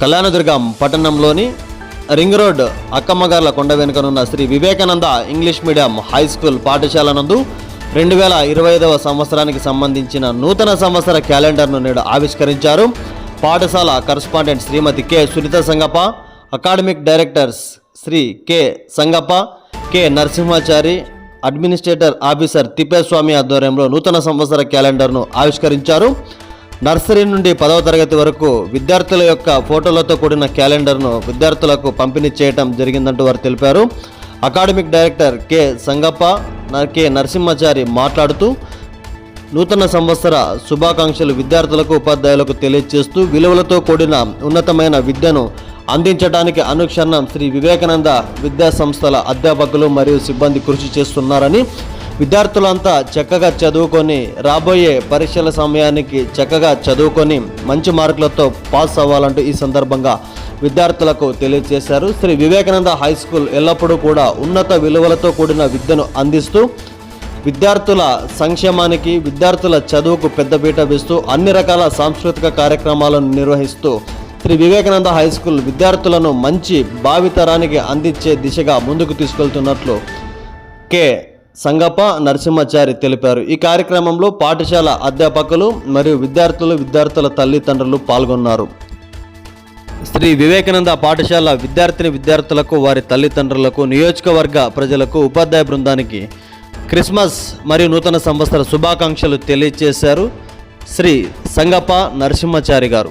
కళ్యాణదుర్గం పట్టణంలోని ring road అక్కమ్మగార్ల కొండ వెనుకనున్న Shri Vivekananda English medium high school పాఠశాల నందు రెండు వేల ఇరవై ఐదవ సంవత్సరానికి సంబంధించిన నూతన సంవత్సర క్యాలెండర్ను నేడు ఆవిష్కరించారు. పాఠశాల correspondent Shrimati K. Sunitha Sangappa academic directors Shri K. Sangappa K. Narasimhachari administrator officer Thippeswamy ఆధ్వర్యంలో నూతన సంవత్సర క్యాలెండర్ను ఆవిష్కరించారు. నర్సరీ నుండి పదవ తరగతి వరకు విద్యార్థుల యొక్క ఫోటోలతో కూడిన క్యాలెండర్ను విద్యార్థులకు పంపిణీ చేయటం జరిగిందంటూ వారు తెలిపారు. Academic director K. Sangappa K. Narasimhachari మాట్లాడుతూ నూతన సంవత్సర శుభాకాంక్షలు విద్యార్థులకు ఉపాధ్యాయులకు తెలియజేస్తూ విలువలతో కూడిన ఉన్నతమైన విద్యను అందించడానికి అనుక్షణం శ్రీ వివేకానంద విద్యా సంస్థల అధ్యాపకులు మరియు సిబ్బంది కృషి చేస్తున్నారని విద్యార్థులంతా చక్కగా చదువుకొని రాబోయే పరీక్షల సమయానికి చక్కగా చదువుకొని మంచి మార్కులతో పాస్ అవ్వాలంటూ ఈ సందర్భంగా విద్యార్థులకు తెలియజేశారు. శ్రీ వివేకానంద హై స్కూల్ ఎల్లప్పుడూ కూడా ఉన్నత విలువలతో కూడిన విద్యను అందిస్తూ విద్యార్థుల సంక్షేమానికి విద్యార్థుల చదువుకు పెద్దపీట వేస్తూ అన్ని రకాల సాంస్కృతిక కార్యక్రమాలను నిర్వహిస్తూ శ్రీ వివేకానంద హై స్కూల్ విద్యార్థులను మంచి భావితరానికి అందించే దిశగా ముందుకు తీసుకెళ్తున్నట్లు కె. సంగప్ప నరసింహాచారి తెలిపారు. ఈ కార్యక్రమంలో పాఠశాల అధ్యాపకులు మరియు విద్యార్థులు విద్యార్థుల తల్లిదండ్రులు పాల్గొన్నారు. శ్రీ వివేకానంద పాఠశాల విద్యార్థిని విద్యార్థులకు వారి తల్లిదండ్రులకు నియోజకవర్గ ప్రజలకు ఉపాధ్యాయ బృందానికి క్రిస్మస్ మరియు నూతన సంవత్సర శుభాకాంక్షలు తెలియజేశారు శ్రీ సంగప్ప నరసింహాచారి గారు.